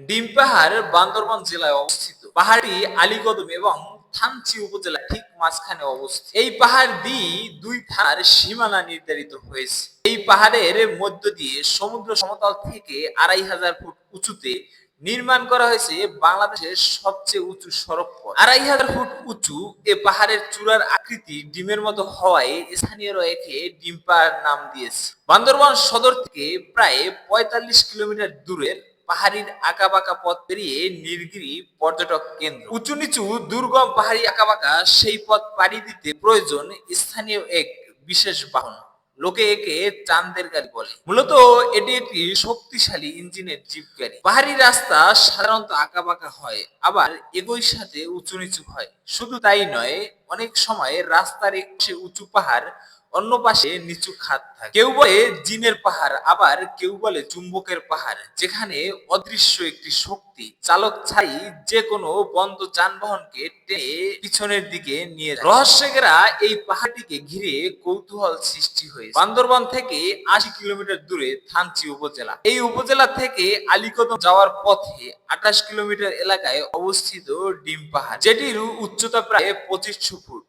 ডিম পাহাড় বান্দরবান জেলায় অবস্থিত। পাহাড়টি আলীকদম এবং থানচি উপজেলা ঠিক মাঝখানে অবস্থিত। এই পাহাড় দিয়ে দুই থানার সীমানা নির্ধারিত হয়েছে। এই পাহাড়ের মধ্য দিয়ে সমুদ্র সমতল থেকে আড়াই হাজার ফুট উঁচুতে নির্মাণ করা হয়েছে বাংলাদেশের সবচেয়ে উঁচু সড়ক পথ। আড়াই হাজার ফুট উঁচু এ পাহাড়ের চূড়ার আকৃতি ডিমের মতো হওয়ায় স্থানীয়রা একে ডিম পাহাড় নাম দিয়েছে। বান্দরবান সদর থেকে প্রায় পঁয়তাল্লিশ কিলোমিটার দূরের পাহাড়ির আঁকাবাঁকা পথ পেরিয়ে নীলগিরি পর্যটক কেন্দ্র। উঁচু নিচু দুর্গম পাহাড়ি আঁকাবাঁকা সেই পথ পাড়ি দিতে প্রয়োজন স্থানীয় এক বিশেষ বাহন। লোকে একে চান্দের গাড়ি বলে। মূলত এটি একটি শক্তিশালী ইঞ্জিনের জিপ গাড়ি। পাহাড়ি রাস্তা সাধারণত আঁকাবাঁকা হয়, আবার একই সাথে উঁচু নিচু হয়। শুধু তাই নয় অনেক সময় রাস্তার একটি উঁচু পাহাড় অন্য পাশে নিচু খাত থাকে। কেউ বলে জিনের পাহাড়, আবার কেউ বলে চুম্বকের পাহাড়, যেখানে অদৃশ্য একটি শক্তি, চালক ছাই যে কোনো বন্ধ যানবাহনকে টেনে পিছনের দিকে নিয়ে রহস্যকেরা এই পাহাড়টিকে ঘিরে কৌতূহল সৃষ্টি হয়েছে। বান্দরবান থেকে আশি কিলোমিটার দূরে থানচি উপজেলা। এই উপজেলা থেকে আলীকদম যাওয়ার পথে আঠাশ কিলোমিটার এলাকায় অবস্থিত ডিম পাহাড়, যেটির উচ্চতা প্রায় পঁচিশশো ফুট